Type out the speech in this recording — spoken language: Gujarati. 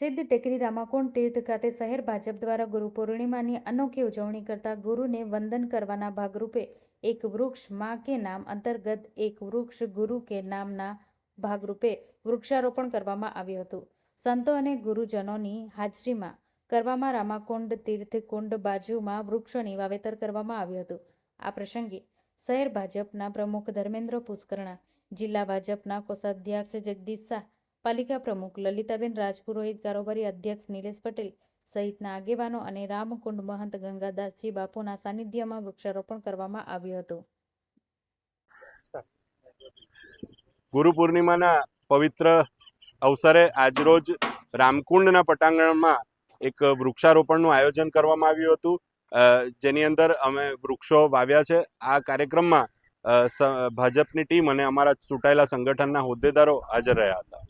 સિદ્ધ ટેકરી રામાકુંડ તીર્થ ખાતે શહેર ભાજપ દ્વારા ગુરુ પૂર્ણિમાની અનોખી ઉજવણી કરતા ગુરુને વંદન કરવાના ભાગરૂપે એક વૃક્ષમાં કે નામ અંતર્ગત એક વૃક્ષ ગુરુ કે નામના ભાગરૂપે વૃક્ષારોપણ કરવામાં આવ્યું હતું. સંતો અને ગુરુજનોની હાજરીમાં કરવામાં રામાકુંડ તીર્થ કુંડ બાજુમાં વૃક્ષોની વાવેતર કરવામાં આવ્યું હતું. આ પ્રસંગે શહેર ભાજપના પ્રમુખ ધર્મેન્દ્ર પુષ્કરણા, જિલ્લા ભાજપના કોષાધ્યક્ષ જગદીશ શાહ પાલિકા પ્રમુખ લલિતાબેન રાજપુરોહિત કારોબારી અધ્યક્ષ નિલેશ પટેલ સહિતના આગેવાનો અને રામકુંડ મહંત ગંગાદાસજી બાપુના સાનિધ્યમાં વૃક્ષારોપણ કરવામાં આવ્યું હતું. ગુરુ પૂર્ણિમાના પવિત્ર અવસરે આજરોજ રામકુંડના પટાંગણમાં એક વૃક્ષારોપણનું આયોજન કરવામાં આવ્યું હતું. જેની અંદર અમે વૃક્ષો વાવ્યા છે. આ કાર્યક્રમમાં ભાજપની ટીમ અને અમારા ચૂંટાયેલા સંગઠનના હોદ્દેદારો હાજર રહ્યા હતા.